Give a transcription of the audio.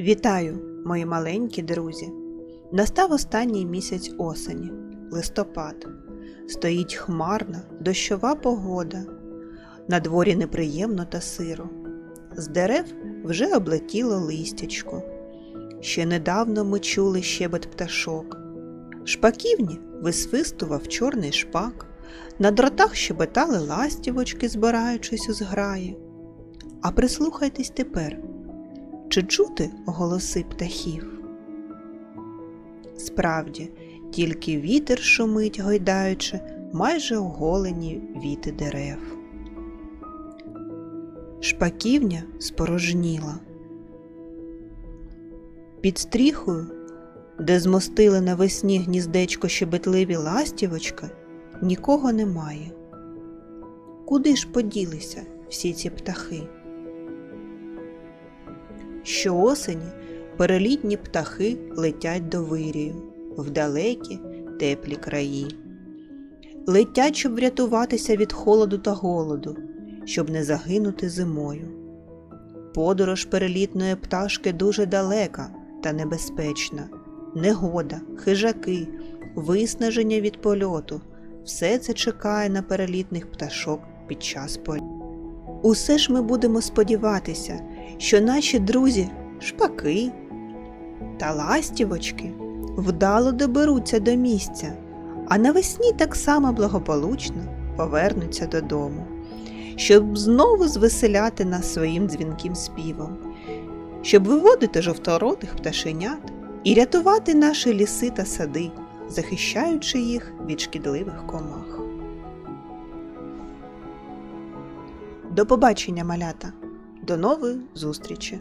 Вітаю, мої маленькі друзі! Настав останній місяць осені, листопад. Стоїть хмарна, дощова погода. На дворі неприємно та сиро. З дерев вже облетіло листячко. Ще недавно ми чули щебет пташок. Шпаківні висвистував чорний шпак, на дротах щебетали ластівочки, збираючись у зграї. А прислухайтесь тепер. Чи чути голоси птахів? Справді, тільки вітер шумить, гойдаючи майже оголені віти дерев. Шпаківня спорожніла. Під стріхою, де змостили навесні гніздечко щебетливі ластівочки, нікого немає. Куди ж поділися всі ці птахи? Щоосені перелітні птахи летять до вирію в далекі теплі краї. Летять, щоб врятуватися від холоду та голоду, щоб не загинути зимою. Подорож перелітної пташки дуже далека та небезпечна. Негода, хижаки, виснаження від польоту все це чекає на перелітних пташок під час польоту. Усе ж ми будемо сподіватися, що наші друзі шпаки та ластівочки вдало доберуться до місця, а навесні так само благополучно повернуться додому, щоб знову звеселяти нас своїм дзвінким співом, щоб виводити жовторотих пташенят і рятувати наші ліси та сади, захищаючи їх від шкідливих комах. До побачення, малята! До нової зустрічі!